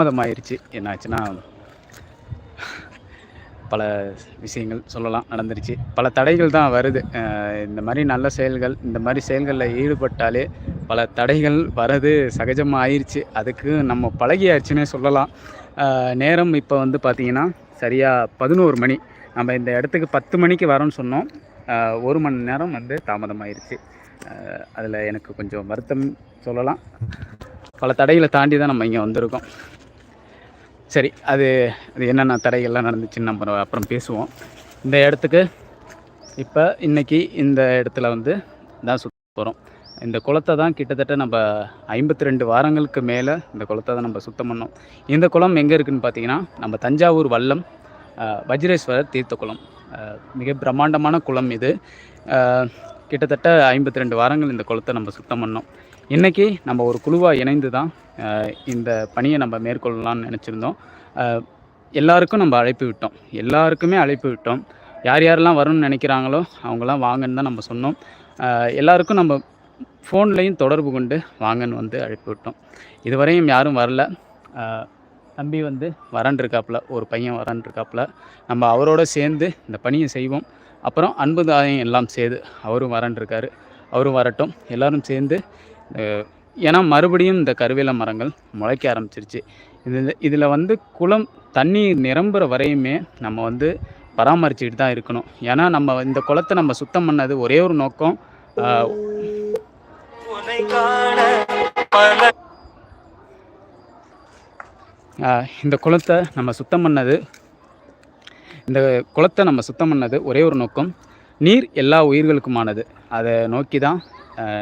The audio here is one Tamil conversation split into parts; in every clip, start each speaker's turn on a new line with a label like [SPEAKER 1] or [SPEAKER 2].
[SPEAKER 1] தாமதமாயிருச்சு என்னாச்சுன்னா பல விஷயங்கள் சொல்லலாம் நடந்துருச்சு. பல தடைகள் தான் வருது. இந்த மாதிரி நல்ல செயல்கள் இந்த மாதிரி செயல்களில் ஈடுபட்டாலே பல தடைகள் வரது சகஜமாக ஆயிடுச்சு அதுக்கு நம்ம பழகியாச்சுன்னே சொல்லலாம். நேரம் இப்போ வந்து பார்த்திங்கன்னா சரியாக பதினோரு மணி. நம்ம இந்த இடத்துக்கு பத்து மணிக்கு வரோன்னு சொன்னோம். ஒரு மணி நேரம் வந்து தாமதமாயிருச்சு. அதில் எனக்கு கொஞ்சம் வருத்தம் சொல்லலாம். பல தடைகளை தாண்டி தான் நம்ம இங்கே வந்திருக்கோம். சரி அது அது என்னென்ன தடைகள்லாம் நடந்துச்சுன்னு நம்ம அப்புறம் பேசுவோம். இந்த இடத்துக்கு இப்போ இன்றைக்கி இந்த இடத்துல வந்து தான் சுத்த போகிறோம் இந்த குளத்தை தான் கிட்டத்தட்ட நம்ம ஐம்பத்தி ரெண்டு வாரங்களுக்கு மேலே இந்த குளத்தை தான் நம்ம சுத்தம் பண்ணோம். இந்த குளம் எங்கே இருக்குதுன்னு பார்த்தீங்கன்னா நம்ம தஞ்சாவூர் வல்லம் வஜ்ரேஸ்வரர் தீர்த்த குளம். மிக பிரம்மாண்டமான குளம் இது. கிட்டத்தட்ட ஐம்பத்தி ரெண்டு வாரங்கள் இந்த குளத்தை நம்ம சுத்தம் பண்ணோம். இன்றைக்கி நம்ம ஒரு குழுவாக இணைந்து தான் இந்த பணியை நம்ம மேற்கொள்ளலாம்னு நினச்சிருந்தோம். எல்லாருக்கும் நம்ம அழைப்பு விட்டோம். எல்லாருக்குமே அழைப்பு விட்டோம். யார் யாரெல்லாம் வரணும்னு நினைக்கிறாங்களோ அவங்களாம் வாங்கன்னு தான் நம்ம சொன்னோம். எல்லாருக்கும் நம்ம ஃபோன்லேயும் தொடர்பு கொண்டு வாங்கன்னு வந்து அழைப்பு விட்டோம். இதுவரையும் யாரும் வரல. தம்பி வந்து வரான்ருக்காப்புல ஒரு பையன் வரான்ருக்காப்புல நம்ம அவரோட சேர்ந்து இந்த பணியை செய்வோம். அப்புறம் அன்புதாயம் எல்லாம் சேர்ந்து அவரும் வரன் அவரும் வரட்டும். எல்லாரும் சேர்ந்து ஏன்னா மறுபடியும் இந்த கருவேல மரங்கள் முளைக்க ஆரம்பிச்சிருச்சு. இது இதில் வந்து குளம் தண்ணீர் நிரம்புற வரையுமே நம்ம வந்து பராமரிச்சுக்கிட்டு தான் இருக்கணும். ஏன்னா நம்ம இந்த குளத்தை நம்ம சுத்தம் பண்ணது ஒரே ஒரு நோக்கம் இந்த குளத்தை நம்ம சுத்தம் பண்ணது இந்த குளத்தை நம்ம சுத்தம் பண்ணது ஒரே ஒரு நோக்கம் நீர் எல்லா உயிர்களுக்குமானது. அதை நோக்கி தான்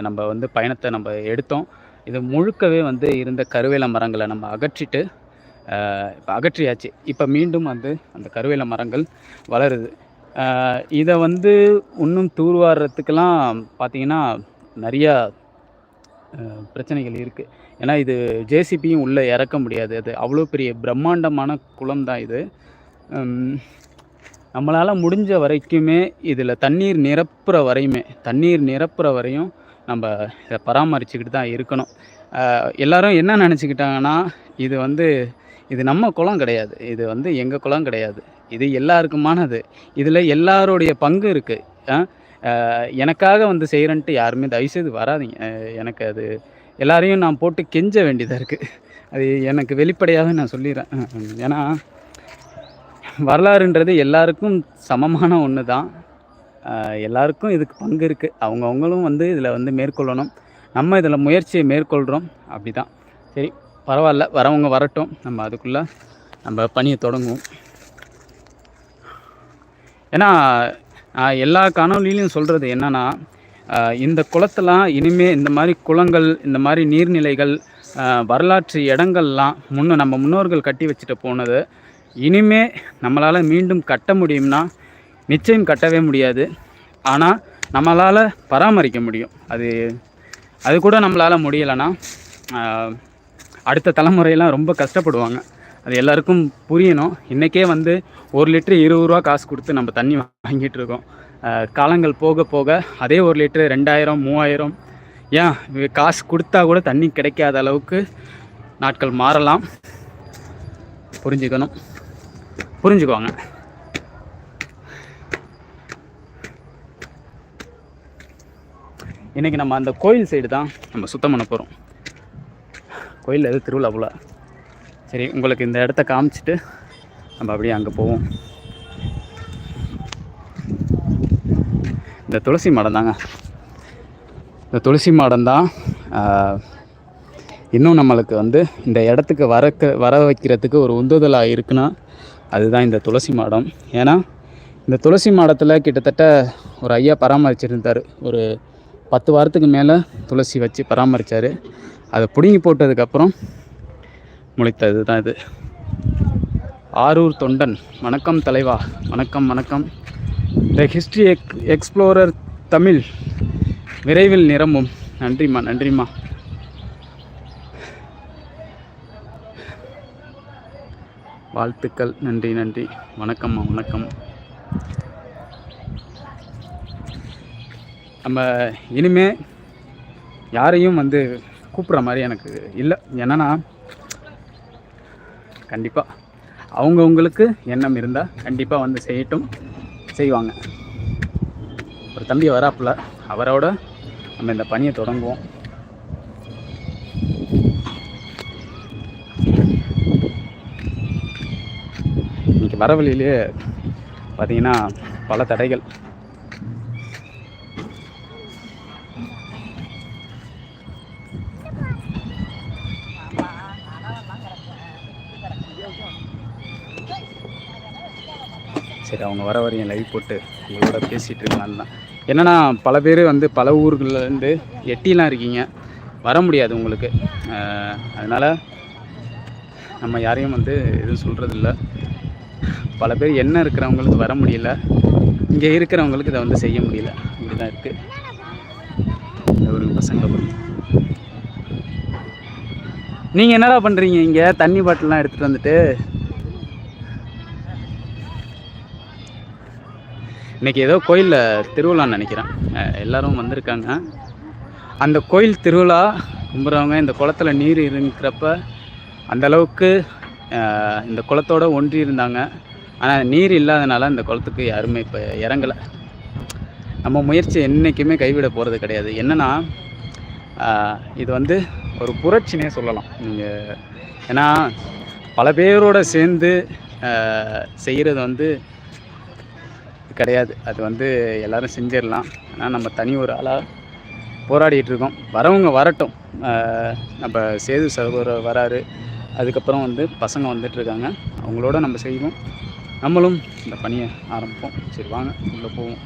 [SPEAKER 1] நம்ம வந்து பயணத்தை நம்ம எடுத்தோம். இது முழுக்கவே வந்து இருந்த கருவேல மரங்களை நம்ம அகற்றிட்டு இப்போ அகற்றியாச்சு. இப்போ மீண்டும் வந்து அந்த கருவேல மரங்கள் வளருது. இதை வந்து இன்னும் தூர்வாடுறதுக்கெல்லாம் பார்த்திங்கன்னா நிறையா பிரச்சனைகள் இருக்குது ஏன்னா இது ஜேசிபியும் உள்ளே இறக்க முடியாது. அது அவ்வளோ பெரிய பிரம்மாண்டமான குளம் தான் இது நம்மளால் முடிஞ்ச வரைக்குமே இதில் தண்ணீர் நிரப்புற வரையுமே தண்ணீர் நிரப்புற வரையும் நம்ம இதை பராமரிச்சுக்கிட்டு தான் இருக்கணும். அஹ், எல்லாரும் என்ன நினச்சிக்கிட்டாங்கன்னா இது வந்து இது நம்ம குளம் கிடையாது. இது வந்து எங்கள் குளம் கிடையாது. இது எல்லாருக்குமானது. இதில் எல்லாருடைய பங்கு இருக்குது எனக்காக வந்து செய்கிறேன்ட்டு யாருமே தயவுசெய்து வராதீங்க. எனக்கு அது எல்லாரையும் நான் போட்டு கெஞ்ச வேண்டியதாக இருக்குது அது எனக்கு வெளிப்படையாகவே நான் சொல்லிடுறேன். ஏன்னா வரலாறுன்றது எல்லாருக்கும் சமமான ஒன்று தான் எல்லாருக்கும் இதுக்கு பங்கு இருக்குது அவங்கவுங்களும் வந்து இதில் வந்து மேற்கொள்ளணும். நம்ம இதில் முயற்சியை மேற்கொள்கிறோம் அப்படி தான் சரி பரவாயில்ல. வரவங்க வரட்டும். நம்ம அதுக்குள்ளே நம்ம பணியை தொடங்குவோம். ஏன்னா எல்லா காணொலியிலையும் சொல்கிறது என்னென்னா இந்த குளத்தெல்லாம் இனிமேல் இந்த மாதிரி குளங்கள் இந்த மாதிரி நீர்நிலைகள் வரலாற்று இடங்கள்லாம் முன்ன நம்ம முன்னோர்கள் கட்டி வச்சுட்டு போனது இனிமே நம்மளால் மீண்டும் கட்ட முடியும்னா நிச்சயம் கட்டவே முடியாது. ஆனால் நம்மளால் பராமரிக்க முடியும். அது அது கூட நம்மளால் முடியலைன்னா அடுத்த தலைமுறையெல்லாம் ரொம்ப கஷ்டப்படுவாங்க. அது எல்லாருக்கும் புரியணும். இன்றைக்கே வந்து ஒரு லிட்டரு இருபது ரூபா காசு கொடுத்து நம்ம தண்ணி வாங்கிட்டு இருக்கோம். காலங்கள் போக போக அதே ஒரு லிட்டரு ரெண்டாயிரம் மூவாயிரம் ஏன் காசு கொடுத்தா கூட தண்ணி கிடைக்காத அளவுக்கு நாட்கள் மாறலாம். புரிஞ்சுக்கணும். புரிஞ்சுக்குவாங்க. இன்றைக்கி நம்ம அந்த கோயில் சைடு தான் நம்ம சுத்தம் பண்ண போகிறோம் கோயில் எது திருவிழா போல. சரி உங்களுக்கு இந்த இடத்த காமிச்சிட்டு நம்ம அப்படியே அங்கே போவோம். இந்த துளசி மாடம் தாங்க. இந்த துளசி மாடம் தான் இன்னும் நம்மளுக்கு வந்து இந்த இடத்துக்கு வரக்க வர வைக்கிறதுக்கு ஒரு உந்துதலாக இருக்குன்னா அதுதான் இந்த துளசி மாடம். ஏன்னா இந்த துளசி மாடத்தில் கிட்டத்தட்ட ஒரு ஐயா பராமரிச்சிருந்தார். ஒரு பத்து வாரத்துக்கு மேலே துளசி வச்சு பராமரித்தார் அதை பிடுங்கி போட்டதுக்கப்புறம் முளைத்தது தான் இது. ஆரூர் தொண்டன். வணக்கம் தலைவா. வணக்கம் வணக்கம். The history ex explorer Tamil. விரைவில் நிரம்பும். நன்றிம்மா நன்றிம்மா. வாழ்த்துக்கள். நன்றி நன்றி. வணக்கம்மா வணக்கம். நம்ம இனிமே யாரையும் வந்து கூப்பிட்ற மாதிரி எனக்கு இல்லை. என்னன்னா கண்டிப்பாக அவங்கவுங்களுக்கு எண்ணம் இருந்தால் கண்டிப்பாக வந்து செய்யட்டும் செய்வாங்க. ஒரு தம்பி வராப்புல அவரோட நம்ம இந்த பணியை தொடங்குவோம். இன்றைக்கி வர வழியிலே பார்த்தீங்கன்னா பல தடைகள். சரி அவங்க வர வரையும் லைவ் போட்டு உங்களோட பேசிகிட்டு இருக்கலான்னு தான். என்னென்னா பல பேர் வந்து பல ஊர்கள்லேருந்து எட்டிலாம் இருக்கீங்க. வர முடியாது உங்களுக்கு. அதனால் நம்ம யாரையும் வந்து எதுவும் சொல்கிறதில்ல பல பேர் என்ன இருக்கிறவங்களுக்கு வர முடியல. இங்கே இருக்கிறவங்களுக்கு இதை வந்து செய்ய முடியல. இப்படி தான் இருக்குது ஒரு பசங்க. நீங்கள் என்னடா பண்ணுறீங்க இங்கே தண்ணி பாட்டிலாம் எடுத்துகிட்டு வந்துட்டு இன்றைக்கி ஏதோ கோயிலில் திருவிழான்னு நினைக்கிறேன். எல்லோரும் வந்திருக்காங்க. அந்த கோயில் திருவிழா கும்புறவங்க இந்த குளத்துல நீர் இருக்கிறப்ப அந்த அளவுக்கு இந்த குளத்தோடு ஒன்றி இருந்தாங்க. ஆனால் நீர் இல்லாதனால இந்த குளத்துக்கு யாருமே இப்போ இறங்கலை. நம்ம முயற்சி என்றைக்குமே கைவிட போகிறது கிடையாது. என்னென்னா இது வந்து ஒரு புரட்சினே சொல்லலாம். நீங்கள் ஏன்னா பல பேரோட சேர்ந்து செய்கிறது வந்து கிடையாது. அது வந்து எல்லாரும் செஞ்சிடலாம். ஆனால் நம்ம தனி ஒரு ஆளாக போராடிட்டு இருக்கோம். வரவங்க வரட்டும். நம்ம சேது சகோதரர் வராரு. அதுக்கப்புறம் வந்து பசங்க வந்துட்டுருக்காங்க அவங்களோட நம்ம செய்வோம். நம்மளும் இந்த பணியை ஆரம்பிப்போம். சரி வாங்க. உள்ளே போவோம்.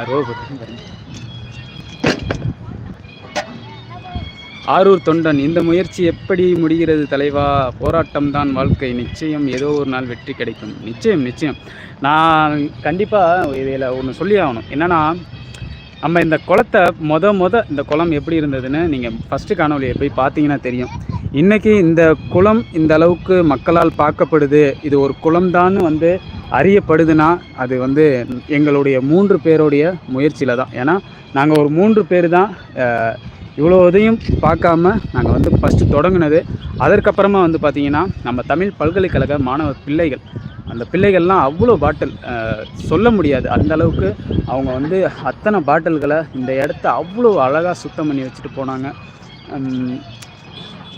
[SPEAKER 1] அறுபது ஆரூர் தொண்டன் இந்த முயற்சி எப்படி முடிகிறது தலைவா? போராட்டம் தான் வாழ்க்கை. நிச்சயம் ஏதோ ஒரு நாள் வெற்றி கிடைக்கும். நிச்சயம் நிச்சயம். நான் கண்டிப்பாக இதில் ஒன்று சொல்லி ஆகணும். என்னென்னா நம்ம இந்த குளத்தை மொத மொத இந்த குளம் எப்படி இருந்ததுன்னு நீங்கள் ஃபஸ்ட்டு காணொலியை போய் பார்த்தீங்கன்னா தெரியும். இன்றைக்கி இந்த குளம் இந்த அளவுக்கு மக்களால் பார்க்கப்படுது. இது ஒரு குளம்தான்னு வந்து அறியப்படுதுன்னா அது வந்து எங்களுடைய மூன்று பேருடைய முயற்சியில் தான். ஏன்னா நாங்கள் ஒரு மூன்று பேர் தான் இவ்வளோ இதையும் பார்க்காம நாங்கள் வந்து ஃபஸ்ட்டு தொடங்கினது. அதற்கப்புறமா வந்து பார்த்திங்கன்னா நம்ம தமிழ் பல்கலைக்கழக மாணவ பிள்ளைகள். அந்த பிள்ளைகள்லாம் அவ்வளோ பாட்டில் சொல்ல முடியாது. அந்த அளவுக்கு அவங்க வந்து அத்தனை பாட்டில்களை இந்த இடத்த அவ்வளோ அழகாக சுத்தம் பண்ணி வச்சுட்டு போனாங்க.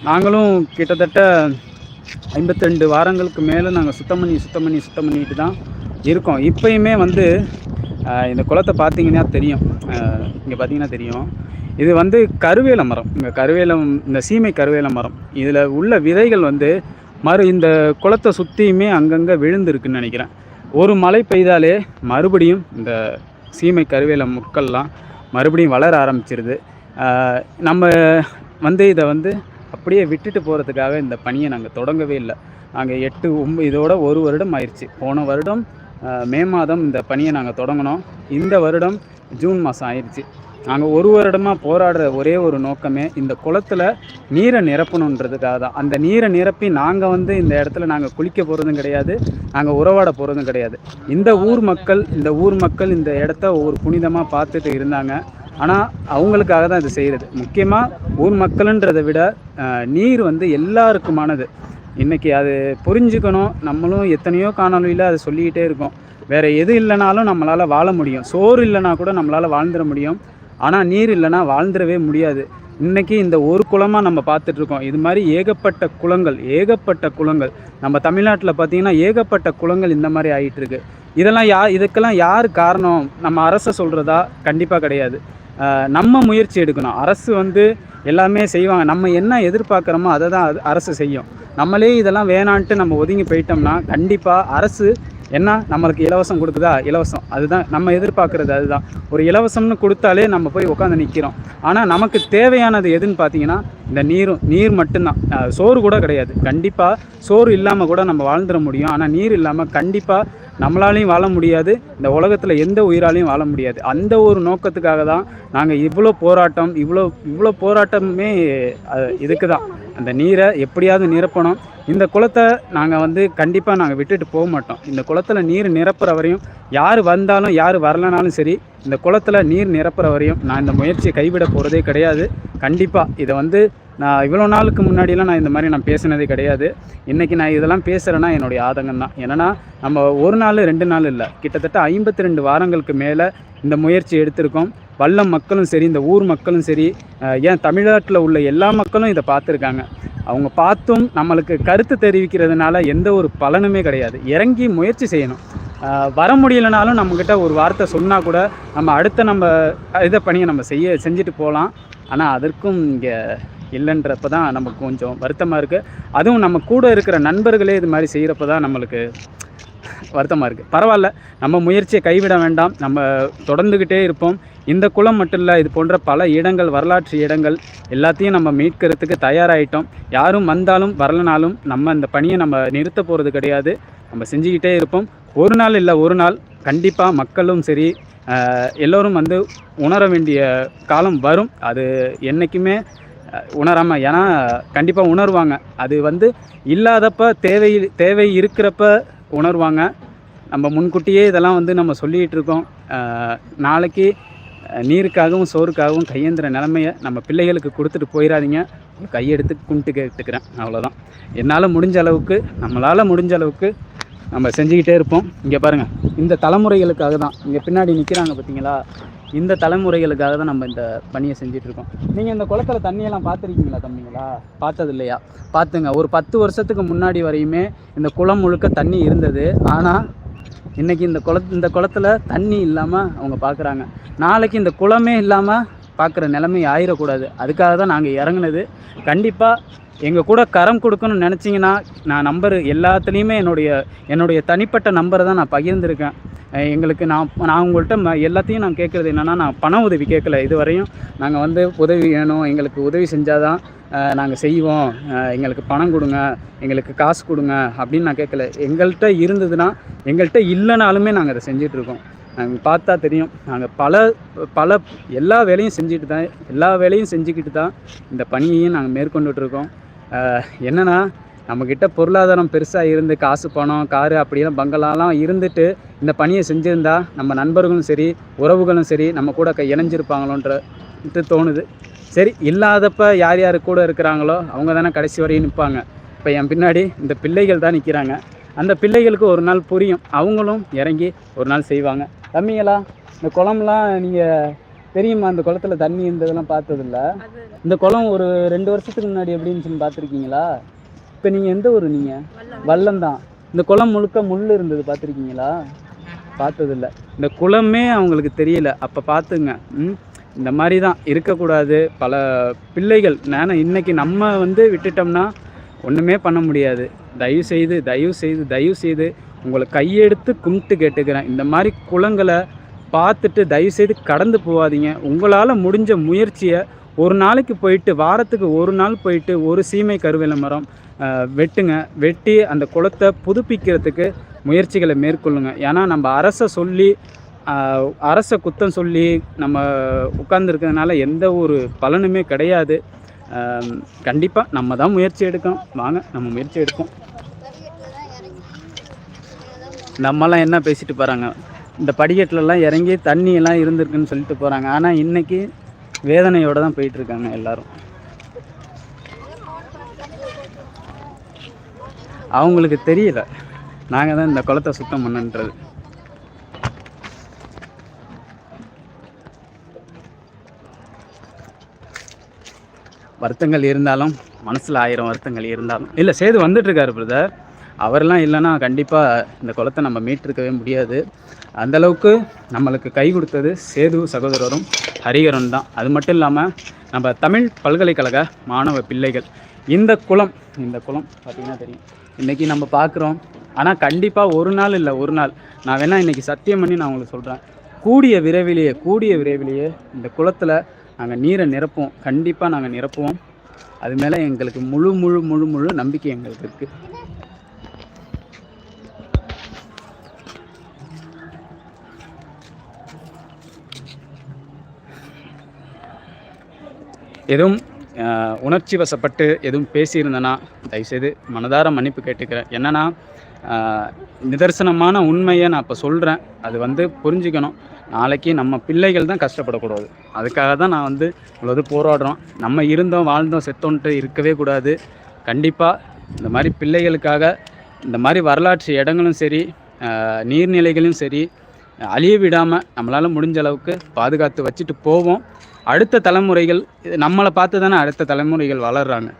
[SPEAKER 1] நாங்களும் கிட்டத்தட்ட ஐம்பத்திரெண்டு வாரங்களுக்கு மேலே நாங்கள் சுத்தம் பண்ணி சுத்தம் பண்ணி சுத்தம் பண்ணிட்டு தான் இருக்கோம். இப்போயுமே வந்து இந்த குளத்தை பார்த்தீங்கன்னா தெரியும். இங்கே பார்த்தீங்கன்னா தெரியும். இது வந்து கருவேல மரம். இந்த கருவேலம் இந்த சீமை கருவேல மரம். இதில் உள்ள விதைகள் வந்து மறு இந்த குளத்தை சுற்றியுமே அங்கங்கே விழுந்துருக்குன்னு நினைக்கிறேன். ஒரு மழை பெய்தாலே மறுபடியும் இந்த சீமை கருவேல முட்கள்லாம் மறுபடியும் வளர ஆரம்பிச்சிருது. நம்ம வந்து இதை வந்து அப்படியே விட்டுட்டு போகிறதுக்காக இந்த பணியை நாங்கள் தொடங்கவே இல்லை. நாங்கள் எட்டு ஒம்ப இதோட ஒரு வருடம் ஆயிடுச்சு போன வருடம் மே மாதம் இந்த பணியை நாங்கள் தொடங்கினோம். இந்த வருடம் ஜூன் மாதம் ஆயிடுச்சு நாங்கள் ஒரு வருடமாக போராடுற ஒரே ஒரு நோக்கமே இந்த குளத்துல நீரை நிரப்பணுன்றதுக்காக தான். அந்த நீரை நிரப்பி நாங்கள் வந்து இந்த இடத்துல நாங்கள் குளிக்க போகிறதும் கிடையாது நாங்கள் உறவாட போகிறதும் கிடையாது. இந்த ஊர் மக்கள் இந்த ஊர் மக்கள் இந்த இடத்த ஒவ்வொரு புனிதமாக பார்த்துட்டு இருந்தாங்க. ஆனால் அவங்களுக்காக தான் இது செய்கிறது முக்கியமாக ஊர் மக்களுன்றதை விட நீர் வந்து எல்லாருக்குமானது. இன்றைக்கி அது புரிஞ்சுக்கணும். நம்மளும் எத்தனையோ காணொலியில் அதை சொல்லிக்கிட்டே இருக்கோம். வேறு எது இல்லைனாலும் நம்மளால் வாழ முடியும். சோறு இல்லைனா கூட நம்மளால் வாழ்ந்துட முடியும். ஆனால் நீர் இல்லைன்னா வாழ்ந்துடவே முடியாது. இன்றைக்கி இந்த ஒரு குளமாக நம்ம பார்த்துட்ருக்கோம் இது மாதிரி ஏகப்பட்ட குளங்கள் ஏகப்பட்ட குளங்கள். நம்ம தமிழ்நாட்டில் பார்த்திங்கன்னா ஏகப்பட்ட குளங்கள் இந்த மாதிரி ஆகிட்டுருக்கு இதெல்லாம் யா இதுக்கெல்லாம் யார் காரணம்? நம்ம அரசை சொல்கிறதா கண்டிப்பாக கிடையாது. நம்ம முயற்சி எடுக்கணும். அரசு வந்து எல்லாமே செய்வாங்க. நம்ம என்ன எதிர்பார்க்குறோமோ அதை தான் அது அரசு செய்யும். நம்மளே இதெல்லாம் வேணான்ட்டு நம்ம ஒதுங்கி போயிட்டோம்னா கண்டிப்பாக அரசு என்ன நம்மளுக்கு இலவசம் கொடுக்குதா? இலவசம். அதுதான் நம்ம எதிர்பார்க்குறது அதுதான். ஒரு இலவசம்னு கொடுத்தாலே நம்ம போய் உட்காந்து நிற்கிறோம் ஆனால் நமக்கு தேவையானது எதுன்னு பார்த்தீங்கன்னா இந்த நீரும் நீர் மட்டும்தான். சோறு கூட கிடையாது. கண்டிப்பாக சோறு இல்லாமல் கூட நம்ம வாழ்ந்துட முடியும். ஆனால் நீர் இல்லாமல் கண்டிப்பாக நம்மளாலையும் வாழ முடியாது. இந்த உலகத்தில் எந்த உயிராலையும் வாழ முடியாது. அந்த ஒரு நோக்கத்துக்காக தான் நாங்கள் இவ்வளோ போராட்டம் இவ்வளோ இவ்வளோ போராட்டமே இதுக்கு தான் அந்த நீரை எப்படியாவது நிரப்பணும். இந்த குளத்தை நாங்கள் வந்து கண்டிப்பாக நாங்கள் விட்டுட்டு போக மாட்டோம். இந்த குளத்தில் நீர் நிரப்புற வரையும் யார் வந்தாலும் யார் வரலனாலும் சரி இந்த குளத்தில் நீர் நிரப்புற வரையும் நான் இந்த முயற்சியை கைவிட போகிறதே கிடையாது. கண்டிப்பாக இதை வந்து நான் இவ்வளோ நாளுக்கு முன்னாடிலாம் நான் இந்த மாதிரி நான் பேசினதே கிடையாது. இன்றைக்கி நான் இதெல்லாம் பேசுகிறேன்னா என்னுடைய ஆதங்கம் தான். என்னென்னா நம்ம ஒரு நாள் ரெண்டு நாள் இல்லை. கிட்டத்தட்ட ஐம்பத்தி ரெண்டு வாரங்களுக்கு மேலே இந்த முயற்சி எடுத்திருக்கோம். வல்லம் மக்களும் சரி இந்த ஊர் மக்களும் சரி ஏன் தமிழ்நாட்டில் உள்ள எல்லா மக்களும் இதை பார்த்துருக்காங்க. அவங்க பார்த்தும் நம்மளுக்கு கருத்து தெரிவிக்கிறதுனால எந்த ஒரு பலனுமே கிடையாது. இறங்கி முயற்சி செய்யணும். வர முடியலனாலும் நம்மக்கிட்ட ஒரு வார்த்தை சொன்னால் கூட நம்ம அடுத்த நம்ம இதை பணியை நம்ம செய்ய செஞ்சுட்டு போகலாம். ஆனால் அதற்கும் இங்கே இல்லைன்றப்ப தான் நமக்கு கொஞ்சம் வருத்தமாக இருக்குது அதுவும் நம்ம கூட இருக்கிற நண்பர்களே இது மாதிரி செய்கிறப்ப தான் நம்மளுக்கு வருத்தமாக இருக்குது பரவாயில்ல நம்ம முயற்சியை கைவிட வேண்டாம். நம்ம தொடர்ந்துக்கிட்டே இருப்போம். இந்த குளம் மட்டும் இல்லை இது போன்ற பல இடங்கள் வரலாற்று இடங்கள் எல்லாத்தையும் நம்ம மீட்கிறதுக்கு தயாராகிட்டோம் யாரும் வந்தாலும் வரலனாலும் நம்ம இந்த பணியை நம்ம நிறுத்த போகிறது கிடையாது. நம்ம செஞ்சுக்கிட்டே இருப்போம். ஒரு நாள் இல்லை ஒரு நாள் கண்டிப்பாக மக்களும் சரி எல்லோரும் வந்து உணர வேண்டிய காலம் வரும். அது என்றைக்குமே உணராமல் ஏன்னா கண்டிப்பாக உணர்வாங்க. அது வந்து இல்லாதப்ப தேவை தேவை இருக்கிறப்ப உணர்வாங்க. நம்ம முன்கூட்டியே இதெல்லாம் வந்து நம்ம சொல்லிகிட்டு இருக்கோம். நாளைக்கு நீருக்காகவும் சோறுக்காகவும் கையேந்திர நிலமையை நம்ம பிள்ளைகளுக்கு கொடுத்துட்டு போயிடாதீங்க கையெடுத்து கும்பிட்டு கேட்டுக்கிறேன். அவ்வளோதான் என்னால் முடிஞ்ச அளவுக்கு நம்மளால் முடிஞ்ச அளவுக்கு நம்ம செஞ்சுக்கிட்டே இருப்போம். இங்கே பாருங்கள் இந்த தலைமுறைகளுக்காக தான். இங்கே பின்னாடி நிற்கிறாங்க பார்த்தீங்களா இந்த தலைமுறைகளுக்காக தான் நம்ம இந்த பணியை செஞ்சிட்ருக்கோம். நீங்கள் இந்த குளத்துல தண்ணியெல்லாம் பார்த்துருக்கீங்களா தம்பிங்களா? பார்த்தது இல்லையா பார்த்துங்க ஒரு பத்து வருஷத்துக்கு முன்னாடி வரையுமே இந்த குளம் முழுக்க தண்ணி இருந்தது. ஆனால் இன்றைக்கி இந்த குள இந்த குளத்துல தண்ணி இல்லாமல் அவங்க பார்க்குறாங்க நாளைக்கு இந்த குளமே இல்லாமல் பார்க்குற நிலைமை ஆயிடக்கூடாது அதுக்காக தான் நாங்கள் இறங்குனது. கண்டிப்பாக எங்கள் கூட கரம் கொடுக்கணும்னு நினச்சிங்கன்னா நான் நம்பர் எல்லாத்துலேயுமே என்னுடைய என்னுடைய தனிப்பட்ட நம்பரை தான் நான் பகிர்ந்திருக்கேன். எங்களுக்கு நான் நான் உங்கள்கிட்ட ம எல்லாத்தையும் நான் கேட்குறது என்னென்னா நான் பண உதவி கேட்கல இது வரையும் நாங்கள் வந்து உதவி வேணும் எங்களுக்கு உதவி செஞ்சால் தான் நாங்கள் செய்வோம். எங்களுக்கு பணம் கொடுங்க எங்களுக்கு காசு கொடுங்க அப்படின்னு நான் கேட்கல எங்கள்கிட்ட இருந்ததுன்னா எங்கள்கிட்ட இல்லைனாலுமே நாங்கள் அதை செஞ்சிட்ருக்கோம். நாங்கள் பார்த்தா தெரியும் நாங்கள் பல பல எல்லா வேலையும் செஞ்சுட்டு தான் எல்லா வேலையும் செஞ்சுக்கிட்டு தான் இந்த பணியையும் நாங்கள் மேற்கொண்டுட்ருக்கோம். என்னென்னா நம்மக்கிட்ட பொருளாதாரம் பெருசாக இருந்து காசு பணம் காரு அப்படிலாம் பங்களாலாம் இருந்துட்டு இந்த பணியை செஞ்சுருந்தா நம்ம நண்பர்களும் சரி உறவுகளும் சரி நம்ம கூட க இணைஞ்சிருப்பாங்களோன்றது தோணுது. சரி இல்லாதப்ப யார் யார் கூட இருக்கிறாங்களோ அவங்க தானே கடைசி வரையும் நிற்பாங்க இப்போ என் பின்னாடி இந்த பிள்ளைகள் தான் நிற்கிறாங்க அந்த பிள்ளைகளுக்கு ஒரு நாள் புரியும். அவங்களும் இறங்கி ஒரு நாள் செய்வாங்க. தம்பிங்களா இந்த குளம்லாம் நீங்கள் தெரியுமா அந்த குளத்துல தண்ணி இருந்ததெல்லாம் பார்த்ததில்ல? இந்த குளம் ஒரு ரெண்டு வருஷத்துக்கு முன்னாடி எப்படி இருந்துச்சுன்னு பார்த்துருக்கீங்களா? இப்போ நீங்கள் எந்த ஊர் நீங்கள் வல்லம் தான். இந்த குளம் முழுக்க முள் இருந்தது பார்த்துருக்கீங்களா? பார்த்ததில்ல. இந்த குளமே அவங்களுக்கு தெரியல. அப்போ பார்த்துங்க. ம்? இந்த மாதிரி தான். இருக்கக்கூடாது. பல பிள்ளைகள் நான் இன்னைக்கு நம்ம வந்து விட்டுட்டோம்னா ஒன்றுமே பண்ண முடியாது. தயவு செய்து தயவு செய்து தயவு செய்து உங்களை கையெடுத்து கும்பிட்டு கேட்டுக்கிறேன். இந்த மாதிரி குளங்களை பார்த்துட்டு தயவுசெய்து கடந்து போகாதீங்க. உங்களால் முடிஞ்ச முயற்சியை ஒரு நாளைக்கு போயிட்டு வாரத்துக்கு ஒரு நாள் போயிட்டு ஒரு சீமை கருவேல மரம் வெட்டுங்க. வெட்டி அந்த குளத்தை புதுப்பிக்கிறதுக்கு முயற்சிகளை மேற்கொள்ளுங்க. ஏன்னா நம்ம அரசை சொல்லி அரசை குத்தம் சொல்லி நம்ம உட்கார்ந்துருக்கிறதுனால எந்த ஒரு பலனுமே கிடையாது. கண்டிப்பாக நம்ம தான் முயற்சி எடுக்கணும். வாங்க நம்ம முயற்சி எடுப்போம். நம்மலாம் என்ன பேசிட்டு போகிறாங்க இந்த படிக்கட்டுலலாம் இறங்கி தண்ணியெல்லாம் இருந்திருக்குன்னு சொல்லிட்டு போகிறாங்க ஆனால் இன்னைக்கு வேதனையோடு தான் போயிட்டுருக்காங்க எல்லோரும். அவங்களுக்கு தெரியல. நாங்கள் தான் இந்த குளத்தை சுத்தம் பண்ணுன்றது. வருத்தங்கள் இருந்தாலும் மனசில் ஆயிரம் வருத்தங்கள் இருந்தாலும். இல்லை சேது வந்துட்டுருக்காரு பிரதர். அவரெல்லாம் இல்லைன்னா கண்டிப்பாக இந்த குளத்தை நம்ம மீட்டிருக்கவே முடியாது. அந்தளவுக்கு நம்மளுக்கு கை கொடுத்தது சேது சகோதரரும் ஹரிகரன் தான். அது மட்டும் இல்லாமல் நம்ம தமிழ் பல்கலைக்கழக மாணவ பிள்ளைகள் இந்த குளம் இந்த குளம் பார்த்திங்கன்னா தெரியும். இன்றைக்கி நம்ம பார்க்குறோம் ஆனால் கண்டிப்பாக ஒரு நாள் இல்லை ஒரு நாள். நான் வேணால் இன்றைக்கி சத்தியம் பண்ணி நான் உங்களுக்கு சொல்கிறேன் கூடிய விரைவிலேயே கூடிய விரைவிலேயே இந்த குளத்தில் நாங்கள் நீரை நிரப்புவோம். கண்டிப்பாக நாங்கள் நிரப்புவோம். அது மேலே எங்களுக்கு முழு முழு முழு முழு நம்பிக்கை எங்களுக்கு இருக்குது எதுவும் உணர்ச்சி வசப்பட்டு எதுவும் பேசியிருந்தேன்னா தயவுசெய்து மனதார மன்னிப்பு கேட்டுக்கிறேன். என்னென்னா நிதர்சனமான உண்மையை நான் இப்போ சொல்கிறேன் அது வந்து புரிஞ்சுக்கணும். நாளைக்கு நம்ம பிள்ளைகள் தான் கஷ்டப்படக்கூடாது. அதுக்காக தான் நான் வந்து இவ்வளோது போராடுறோம். நம்ம இருந்தோம் வாழ்ந்தோம் செத்தோன்ட்டு இருக்கவே கூடாது. கண்டிப்பாக இந்த மாதிரி பிள்ளைகளுக்காக இந்த மாதிரி வரலாற்று இடங்களும் சரி நீர்நிலைகளும் சரி அழிய விடாமல் நம்மளால் முடிஞ்ச அளவுக்கு பாதுகாத்து வச்சுட்டு போவோம். அடுத்த தலைமுறைகள் நம்மளை பார்த்து தானே அடுத்த தலைமுறைகள் வளர்கிறாங்க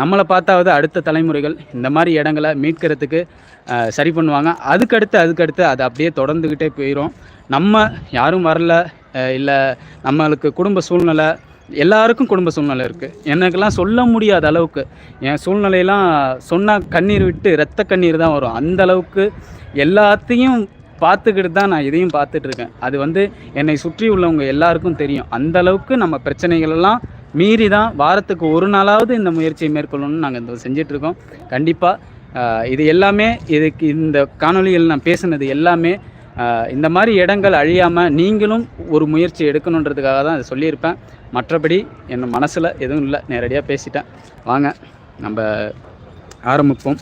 [SPEAKER 1] நம்மளை பார்த்தாவது அடுத்த தலைமுறைகள் இந்த மாதிரி இடங்களை மீட்கிறதுக்கு சரி பண்ணுவாங்க. அதுக்கடுத்து அதுக்கடுத்து அது அப்படியே தொடர்ந்துக்கிட்டே போயிடும் நம்ம யாரும் வரல இல்லை நம்மளுக்கு குடும்ப சூழ்நிலை எல்லாருக்கும் குடும்ப சூழ்நிலை இருக்குது எனக்கெல்லாம் சொல்ல முடியாத அளவுக்கு என் சூழ்நிலையெல்லாம் சொன்னால் கண்ணீர் விட்டு ரத்த கண்ணீர் தான் வரும். அந்த அளவுக்கு எல்லாத்தையும் பார்த்துக்கிட்டு தான் நான் இதையும் பார்த்துட்ருக்கேன். அது வந்து என்னை சுற்றி உள்ளவங்க எல்லாருக்கும் தெரியும். அந்த அளவுக்கு நம்ம பிரச்சனைகளெல்லாம் மீறி தான் வாரத்துக்கு ஒரு நாளாவது இந்த முயற்சியை மேற்கொள்ளணும்னு நாங்கள் இந்த செஞ்சிட்ருக்கோம். கண்டிப்பாக இது எல்லாமே இதுக்கு இந்த காணொலியில் நான் பேசுனது எல்லாமே இந்த மாதிரி இடங்கள் அழியாமல் நீங்களும் ஒரு முயற்சி எடுக்கணுன்றதுக்காக தான் அதை சொல்லியிருப்பேன். மற்றபடி என் மனசில் எதுவும் இல்லை. நேரடியாக பேசிட்டேன். வாங்க நம்ம ஆரம்பிப்போம்.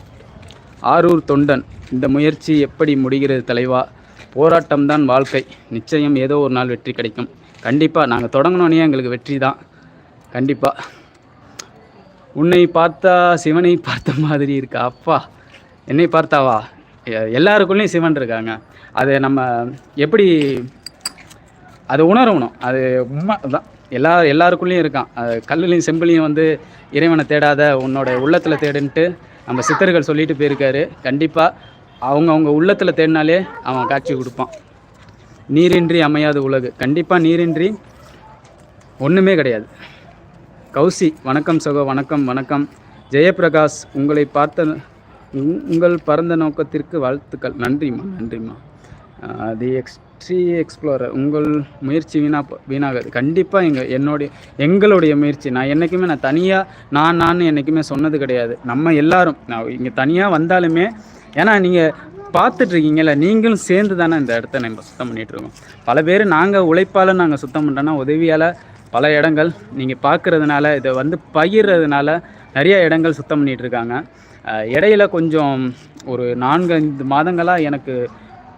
[SPEAKER 1] ஆரூர் தொண்டன். இந்த முயற்சி எப்படி முடிகிறது தலைவா? போராட்டம்தான் வாழ்க்கை. நிச்சயம் ஏதோ ஒரு நாள் வெற்றி கிடைக்கும். கண்டிப்பாக நாங்கள் தொடங்கினோன்னே எங்களுக்கு வெற்றி தான். கண்டிப்பாக உன்னை பார்த்தா சிவனை பார்த்த மாதிரி இருக்கா? அப்பா என்னை பார்த்தாவா? எல்லாருக்குள்ளேயும் சிவன் இருக்காங்க. அது நம்ம எப்படி அது உணரணும். அது உண்மை தான். எல்லா எல்லாருக்குள்ளேயும் இருக்கான். அது கல்லுலையும் செம்புலையும் வந்து இறைவனை தேடாத உன்னோட உள்ளத்தில் தேடுன்ட்டு நம்ம சித்தர்கள் சொல்லிட்டு போயிருக்காரு. கண்டிப்பாக அவங்க அவங்க உள்ளத்தில் தேடினாலே அவன் காட்சி கொடுப்பான். நீரின்றி அமையாது உலகு. கண்டிப்பாக நீரின்றி ஒன்றுமே கிடையாது. கௌசி வணக்கம் சகோ வணக்கம் வணக்கம். ஜெயபிரகாஷ் உங்களை பார்த்த உங்- உங்கள் பரந்த நோக்கத்திற்கு வாழ்த்துக்கள். நன்றிம்மா நன்றிம்மா. தி எக்ஸ்ட்ரீ எக்ஸ்ப்ளோரர் உங்கள் முயற்சி வீணா வீணாகாது. கண்டிப்பாக எங்கள் என்னுடைய எங்களுடைய முயற்சி. நான் என்றைக்குமே நான் தனியாக நான் நான் என்றைக்குமே சொன்னது கிடையாது. நம்ம எல்லாரும் நான் இங்கே தனியாக வந்தாலுமே ஏன்னா நீங்கள் பார்த்துட்ருக்கீங்கல்ல நீங்களும் சேர்ந்து தானே இந்த இடத்த நம்ம சுத்தம் பண்ணிட்டு இருக்கோம் பல பேர் நாங்கள் உழைப்பால் நாங்கள் சுத்தம் பண்ணுறோன்னா உதவியால் பல இடங்கள் நீங்கள் பார்க்குறதுனால இதை வந்து பகிர்றதுனால நிறைய இடங்கள் சுத்தம் பண்ணிட்டு இருக்காங்க இடையில கொஞ்சம் ஒரு நான்கு ஐந்து மாதங்களாக எனக்கு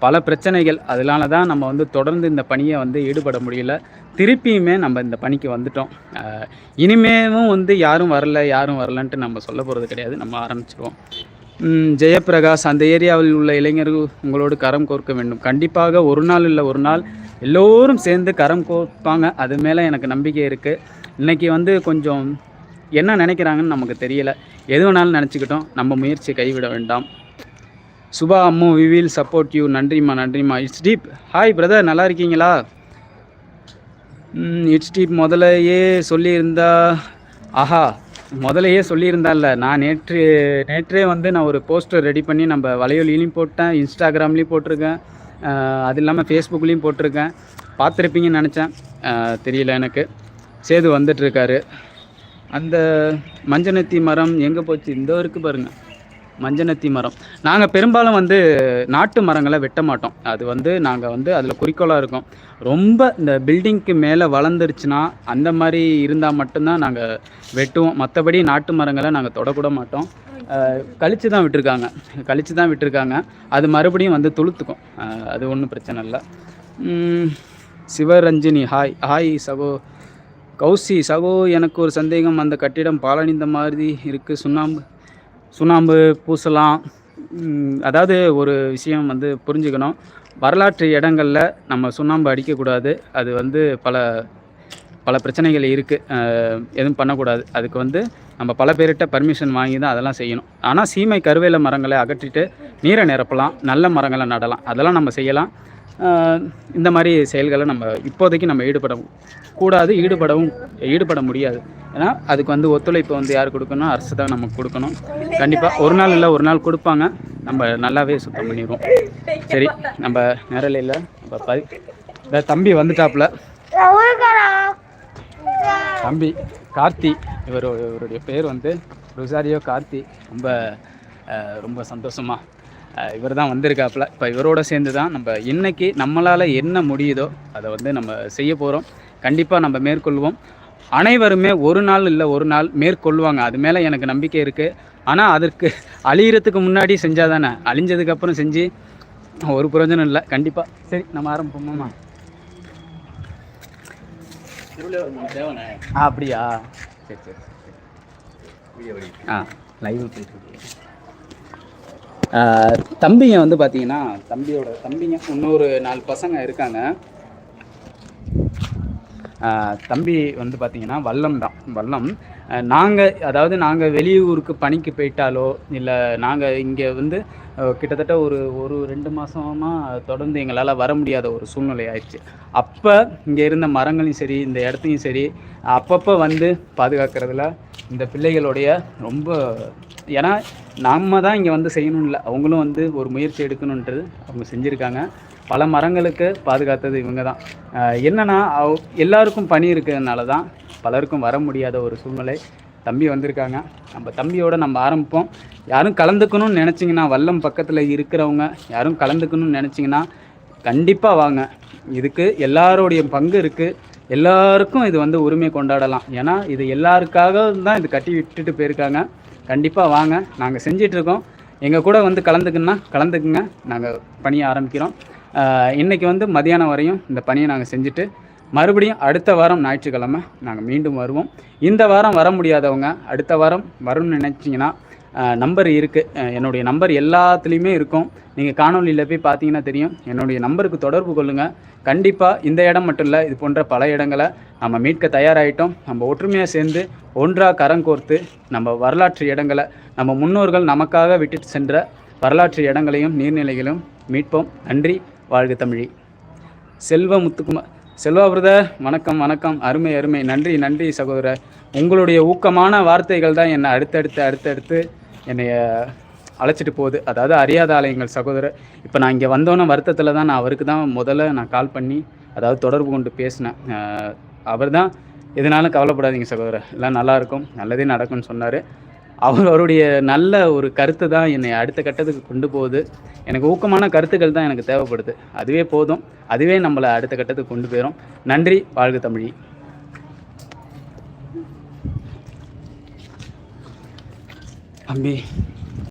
[SPEAKER 1] பல பிரச்சனைகள். அதனால தான் நம்ம வந்து தொடர்ந்து இந்த பணியை வந்து ஈடுபட முடியல. திருப்பியுமே நம்ம இந்த பணிக்கு வந்துட்டோம். இனிமேவும் வந்து யாரும் வரல யாரும் வரலன்ட்டு நம்ம சொல்ல போகிறது கிடையாது. நம்ம ஆரம்பிச்சிருவோம். ஜெயபிரகாஷ் அந்த ஏரியாவில் உள்ள இளைஞர்கள் உங்களோடு கரம் கோர்க்க வேண்டும். கண்டிப்பாக ஒரு நாள் இல்லை ஒரு நாள் எல்லோரும் சேர்ந்து கரம் கோர்ப்பாங்க. அது மேலே எனக்கு நம்பிக்கை இருக்குது இன்றைக்கி வந்து கொஞ்சம் என்ன நினைக்கிறாங்கன்னு நமக்கு தெரியல. எது வேணாலும் நினச்சிக்கிட்டோம். நம்ம முயற்சியை கைவிட வேண்டாம். Suba Ammu we will support you நன்றிம்மா நன்றிம்மா. இட்ஸ் டீப் ஹாய் பிரதர் நல்லா இருக்கீங்களா? இட்ஸ் டீப் முதலையே சொல்லியிருந்தா ஆஹா முதலையே சொல்லியிருந்தால நான் நேற்று நேற்றே வந்து நான் ஒரு போஸ்டர் ரெடி பண்ணி நம்ம வலையொலியிலையும் போட்டேன் இன்ஸ்டாகிராம்லேயும் போட்டிருக்கேன் அது இல்லாமல் ஃபேஸ்புக்லேயும் போட்டிருக்கேன். பார்த்துருப்பீங்கன்னு நினச்சேன். தெரியல எனக்கு. சேது வந்துட்டுருக்காரு அந்த மஞ்சனத்தி மரம் எங்கே போச்சு? இந்த இருக்கு பாருங்கள் மஞ்சனத்தி மரம். நாங்கள் பெரும்பாலும் வந்து நாட்டு மரங்களை வெட்ட மாட்டோம். அது வந்து நாங்கள் வந்து அதில் குறிக்கோளாக இருக்கோம். ரொம்ப இந்த பில்டிங்க்கு மேலே வளர்ந்துருச்சுன்னா அந்த மாதிரி இருந்தால் மட்டும்தான் நாங்கள் வெட்டுவோம். மற்றபடி நாட்டு மரங்களை நாங்கள் தொடக்கூட மாட்டோம். கழித்து தான் விட்டுருக்காங்க. கழித்து தான் விட்டுருக்காங்க. அது மறுபடியும் வந்து துளுத்துக்கும். அது ஒன்றும் பிரச்சனை இல்லை. சிவரஞ்சினி ஹாய் ஹாய் சகோ கௌசி சகோ எனக்கு ஒரு சந்தேகம். அந்த கட்டிடம் பாலணிந்த மாதிரி இருக்குது சுண்ணாம்பு. சுண்ணாம்பு பூசலாம் அதாவது ஒரு விஷயம் வந்து புரிஞ்சுக்கணும். வரலாற்று இடங்களில் நம்ம சுண்ணாம்பு அடிக்கக்கூடாது. அது வந்து பல பல பிரச்சனைகள் இருக்குது எதுவும் பண்ணக்கூடாது. அதுக்கு வந்து நம்ம பல பேர்கிட்ட பர்மிஷன் வாங்கி தான் அதெல்லாம் செய்யணும். ஆனால் சீமை கருவேல மரங்களை அகற்றிட்டு நீரை நிரப்பலாம். நல்ல மரங்களை நடலாம். அதெல்லாம் நம்ம செய்யலாம். இந்த மாதிரி செயல்களை நம்ம இப்போதைக்கு நம்ம ஈடுபடவும் கூடாது ஈடுபடவும் ஈடுபட முடியாது. ஏன்னா அதுக்கு வந்து ஒத்துழைப்பு வந்து யார் கொடுக்கணும்? அரசு தான் நமக்கு கொடுக்கணும். கண்டிப்பாக ஒரு நாள் இல்லை ஒரு நாள் கொடுப்பாங்க. நம்ம நல்லாவே சுத்தம் பண்ணிடுவோம் சரி நம்ம நேரலையில் நம்ம பதி இந்த தம்பி வந்துட்டாப்புல. தம்பி கார்த்தி. இவர் இவருடைய பேர் வந்து ருசாரியோ கார்த்தி. ரொம்ப ரொம்ப சந்தோஷமாக இவர் தான் வந்திருக்காப்புல. இப்போ இவரோட சேர்ந்து தான் நம்ம இன்னைக்கு நம்மளால் என்ன முடியுதோ அதை வந்து நம்ம செய்ய போகிறோம் கண்டிப்பாக நம்ம மேற்கொள்வோம். அனைவருமே ஒரு நாள் இல்லை ஒரு நாள் மேற்கொள்வாங்க. அது மேலே எனக்கு நம்பிக்கை இருக்குது ஆனால் அதற்கு அழியிறதுக்கு முன்னாடி செஞ்சால் தானே அழிஞ்சதுக்கப்புறம் செஞ்சு ஒரு பிரயோஜனம் இல்லை. கண்டிப்பாக சரி நம்ம ஆரம்பிப்போமாம்மா ஆ அப்படியா? சரி சரி சரி. ஆ. லைவ் போயிட்டு தம்பிங்க வந்து பார்த்தீங்கன்னா தம்பியோட தம்பிங்க இன்னொரு நாலு பசங்க இருக்காங்க. தம்பி வந்து பார்த்தீங்கன்னா வல்லம் தான். வல்லம். நாங்கள் அதாவது நாங்கள் வெளியூருக்கு பணிக்கு போயிட்டாலோ இல்லை நாங்கள் இங்கே வந்து கிட்டத்தட்ட ஒரு ஒரு ரெண்டு மாதமாக தொடர்ந்து எங்களால் வர முடியாத ஒரு சூழ்நிலை ஆயிடுச்சு. அப்போ இங்கே இருந்த மரங்களையும் சரி இந்த இடத்தையும் சரி அப்பப்போ வந்து பாதுகாக்கிறதுல இந்த பிள்ளைகளுடைய ரொம்ப ஏன்னா நம்ம தான் இங்கே வந்து செய்யணும் இல்லை. அவங்களும் வந்து ஒரு முயற்சி எடுக்கணுன்றது அவங்க செஞ்சுருக்காங்க. பல மரங்களுக்கு பாதுகாத்தது இவங்க தான். என்னென்னா அவ எல்லாருக்கும் பணி இருக்கிறதுனால தான் பலருக்கும் வர முடியாத ஒரு சூழ்நிலை தம்பி வந்திருக்காங்க. நம்ம தம்பியோட நம்ம ஆரம்பிப்போம். யாரும் கலந்துக்கணும்னு நினச்சிங்கன்னா வல்லம் பக்கத்தில் இருக்கிறவங்க யாரும் கலந்துக்கணும்னு நினச்சிங்கன்னா கண்டிப்பாக வாங்க. இதுக்கு எல்லாரோடைய பங்கு இருக்குது எல்லாருக்கும் இது வந்து உரிமை கொண்டாடலாம். ஏன்னா இது எல்லாருக்காக தான் இது கட்டி விட்டுட்டு போயிருக்காங்க. கண்டிப்பாக வாங்க. நாங்கள் செஞ்சிட்ருக்கோம். எங்கள் கூட வந்து கலந்துக்குன்னா கலந்துக்குங்க. நாங்கள் பணியை ஆரம்பிக்கிறோம். இன்றைக்கி வந்து மதியானம் வரையும் இந்த பணியை நாங்கள் செஞ்சுட்டு மறுபடியும் அடுத்த வாரம் ஞாயிற்றுக்கிழமை நாங்கள் மீண்டும் வருவோம். இந்த வாரம் வர முடியாதவங்க அடுத்த வாரம் வரும்னு நினச்சிங்கன்னா நம்பர் இருக்குது என்னுடைய நம்பர் எல்லாத்துலேயுமே இருக்கும். நீங்கள் காணொலியில் போய் பார்த்தீங்கன்னா தெரியும். என்னுடைய நம்பருக்கு தொடர்பு கொள்ளுங்கள் கண்டிப்பாக இந்த இடம் மட்டும் இல்லை இது போன்ற பல இடங்களை நம்ம மீட்க தயாராகிட்டோம் நம்ம ஒற்றுமையாக சேர்ந்து ஒன்றாக கரங்கோர்த்து நம்ம வரலாற்று இடங்களை நம்ம முன்னோர்கள் நமக்காக விட்டுட்டு சென்ற வரலாற்று இடங்களையும் நீர்நிலைகளையும் மீட்போம். நன்றி. வாழ்க தமிழி. செல்வ முத்துக்குமார் செல்வா பிரதர் வணக்கம் வணக்கம். அருமை அருமை. நன்றி நன்றி சகோதரர். உங்களுடைய ஊக்கமான வார்த்தைகள் தான் என்னை அடுத்தடுத்து அடுத்தடுத்து என்னைய அழைச்சிட்டு போகுது. அதாவது அறியாத ஆலயங்கள் சகோதரர் இப்போ நான் இங்கே வந்தோன்னே வருத்தத்தில் தான் நான் அவருக்கு தான் முதல்ல நான் கால் பண்ணி அதாவது தொடர்பு கொண்டு பேசினேன். அவர் தான் எதனாலும் கவலைப்படாதீங்க சகோதரர் எல்லாம் நல்லாயிருக்கும் நல்லதே நடக்கும்னு சொன்னார். அவர் அவருடைய நல்ல ஒரு கருத்து தான் என்னை அடுத்த கட்டத்துக்கு கொண்டு போகுது. எனக்கு ஊக்கமான கருத்துக்கள் தான் எனக்கு தேவைப்படுது. அதுவே போதும். அதுவே நம்மளை அடுத்த கட்டத்துக்கு கொண்டு போயிடும் நன்றி வாழ்க தமிழி. தம்பி